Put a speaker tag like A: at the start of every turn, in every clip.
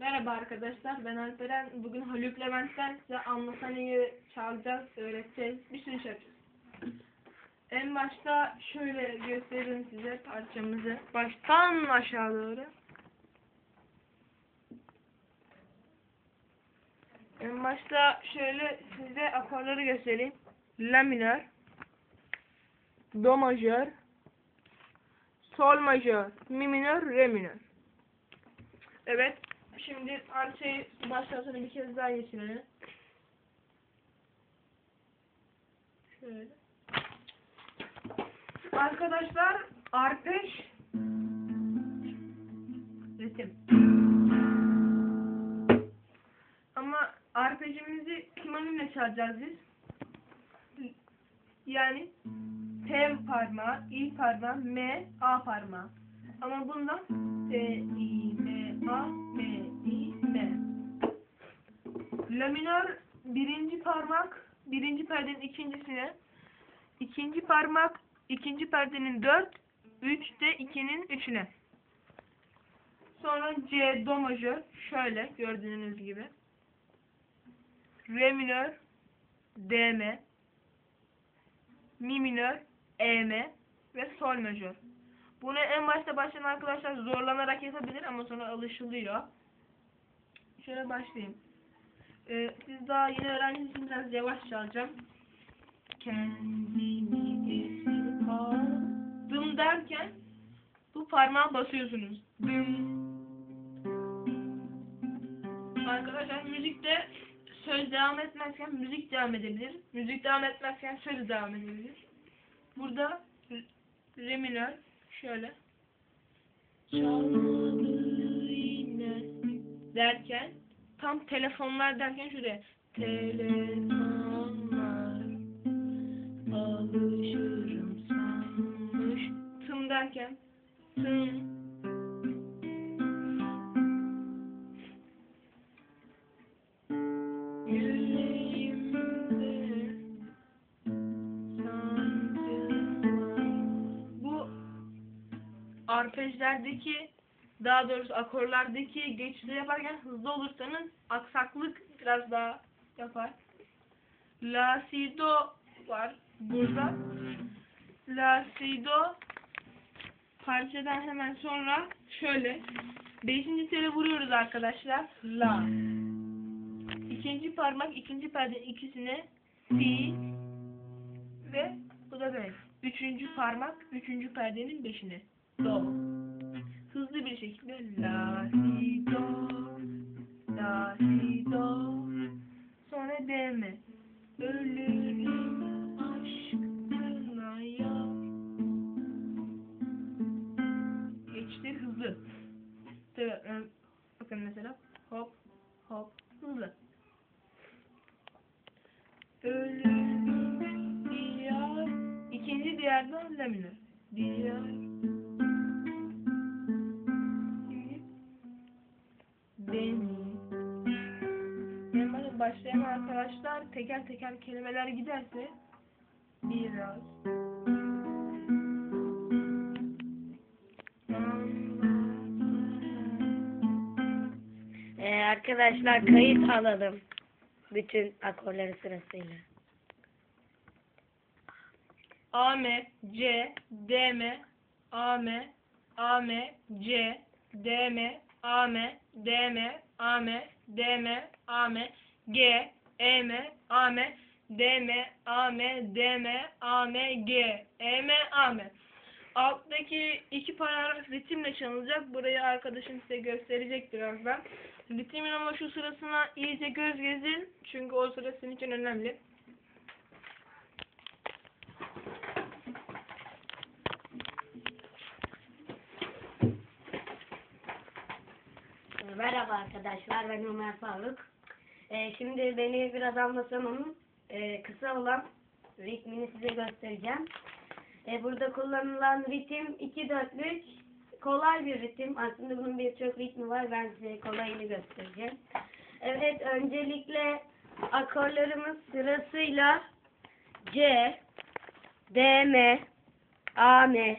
A: Merhaba arkadaşlar, ben Alperen. Bugün Haluk Levent'ten size Anlatanı'yı çalacağız, öğreteceğiz, bir sürü şey yapacağız. En başta şöyle göstereyim size parçamızı. Baştan aşağı doğru. En başta şöyle size akorları göstereyim. La minör, Do majör, Sol majör, Mi minör, Re minör. Evet. Şimdi parçayı baştan bir kez daha geçirelim. Şöyle. Arkadaşlar arpeş ritim. Ama arpejimizi kimanimle çalacağız biz. Yani T parmağı, I parmağı, M, A parmağı. Ama bundan T, I, M, A, M, I, M. La minör birinci parmak, birinci perdenin ikincisine, ikinci parmak, ikinci perdenin dört, üç de ikinin üçüne. Sonra C, do majör, şöyle gördüğünüz gibi. Re minör, D, Mi minör, E, M ve Sol majör. Bunu en başta başlayan arkadaşlar zorlanarak yapabilir ama sonra alışılıyor. Şöyle başlayayım. Ee, siz daha yeni öğrenciniz için biraz yavaş çalacağım. Kendimi aldım derken bu parmağa basıyorsunuz. Dım. Arkadaşlar müzikte söz devam etmezken müzik devam edebilir. Müzik devam etmezken söz devam edebilir. Burada re minör şöyle. Derken tam telefonlar derken şuraya. Telefonlar alışırım sanmış. Tım derken tım arpejlerdeki daha doğrusu akorlardaki geçişleri yaparken hızlı olursanız aksaklık biraz daha yapar. La si do var burada. La si do parçadan hemen sonra şöyle beşinci tele vuruyoruz arkadaşlar. La. İkinci parmak ikinci perde ikisine si ve bu da böyle. Üçüncü parmak üçüncü perdenin beşine. Do. Hızlı bir şekilde la si do la si do sonra D mi? Ölürüm aşkına ya. Geçti hızlı. Tabii, e, bakın mesela hop hop hızlı. Ölürüm diyar. İkinci diyardan la minör. Diyar. Başlayan arkadaşlar teker teker kelimeler giderse biraz
B: Ee, arkadaşlar kayıt alalım. Bütün akorları sırasıyla.
A: A M C D M A M A M C D M A M D M A M D M A M G E M A M D M A M D M A M G E M A M Alttaki iki paragraf ritimle çalınacak. Burayı arkadaşım size gösterecek birazdan. Ritimin ama şu sırasına iyice göz gezin. Çünkü o sıra sizin için önemli.
B: Merhaba arkadaşlar, ben Ömer Faruk. Ee, şimdi beni biraz anlatamamın e, kısa olan ritmini size göstereceğim. Ee, burada kullanılan ritim 2-4-3 kolay bir ritim. Aslında bunun birçok ritmi var. Ben size kolayını göstereceğim. Evet, öncelikle akorlarımız sırasıyla C, D, M, A, M,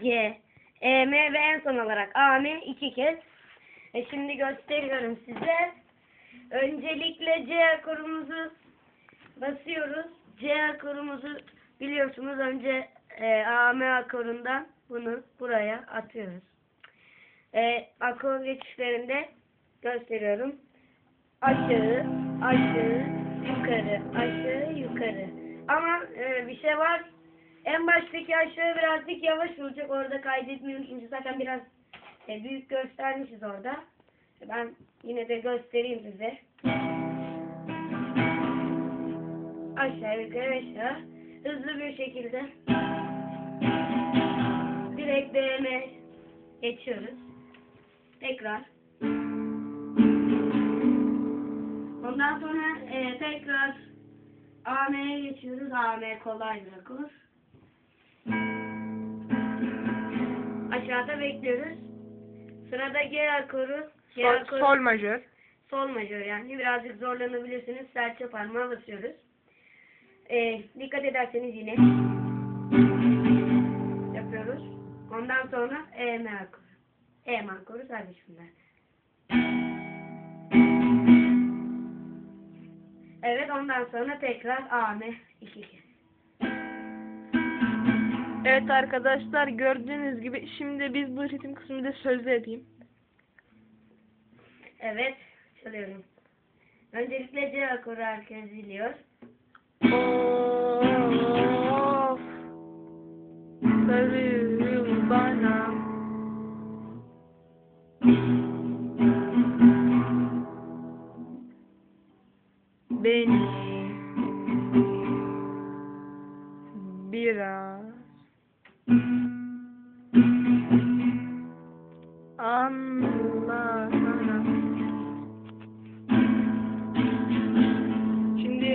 B: G, E, M ve en son olarak A, M iki kez. E şimdi gösteriyorum size. Öncelikle C akorumuzu basıyoruz. C akorumuzu biliyorsunuz önce e, AM akorundan bunu buraya atıyoruz. E, akor geçişlerinde gösteriyorum. Aşağı, aşağı, yukarı, aşağı, yukarı. Ama e, bir şey var. En baştaki aşağı birazcık yavaş olacak. Orada kaydetmiyorum çünkü zaten biraz e, büyük göstermişiz orada. Ben yine de göstereyim size. Aşağı yukarı aşağı. Hızlı bir şekilde. Direkt DM geçiyoruz. Tekrar. Ondan sonra e, tekrar AM'ye geçiyoruz. AM kolay bir akor. Aşağıda bekliyoruz. Sırada G akoru.
A: Sol,
B: akoru
A: sol majör.
B: sol majör yani. Birazcık zorlanabilirsiniz. Serçe parmağı basıyoruz. E, dikkat ederseniz yine yapıyoruz. Ondan sonra EM akoru. EM akoru sadece şunlar. Evet ondan sonra tekrar AM iki kez.
A: Evet arkadaşlar gördüğünüz gibi şimdi biz bu ritim kısmını da sözlü yapayım.
B: Evet çalıyorum. Öncelikle C akoru herkes biliyor.
A: Of. Sarıl bana.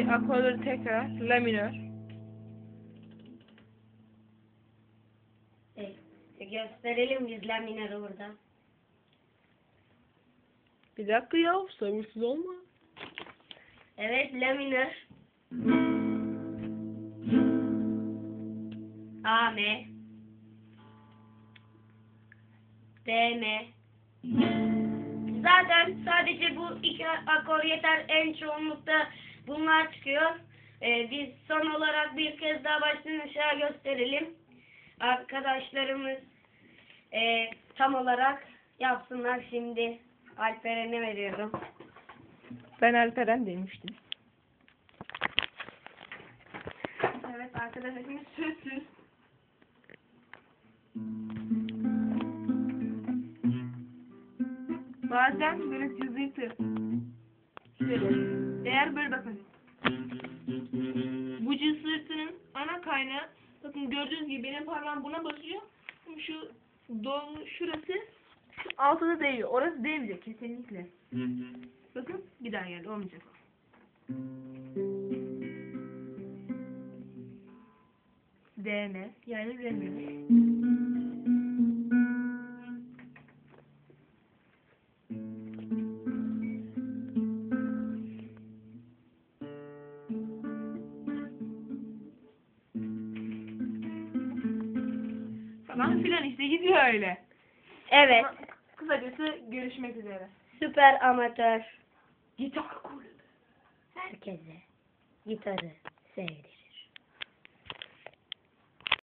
A: Akorları tekrar la minör.
B: Evet. E, gösterelim biz lamineri burada.
A: Bir dakika ya sabırsız olma.
B: Evet la minör. A M D M Zaten sadece bu iki akor yeter. En çoğunlukta bunlar çıkıyor. Ee, biz son olarak bir kez daha baştan aşağı gösterelim. Arkadaşlarımız e, tam olarak yapsınlar şimdi. Alperen'e veriyorum.
A: Ben Alperen demiştim.
B: Evet arkadaşlar şimdi sözsüz.
A: Bazen böyle sızıntı. Şöyle. Eğer böyle bakın. Ana kaynağı bakın gördüğünüz gibi benim parmağım buna basıyor. Şu don şurası şu altıda değiyor. Orası değmeyecek kesinlikle. Bakın bir daha geldi olmayacak. DM yani remiyor. Falan filan işte gidiyor öyle.
B: Evet.
A: Ama Kısacası görüşmek üzere.
B: Süper amatör.
A: Gitar kulübü.
B: Herkese gitarı sevdir.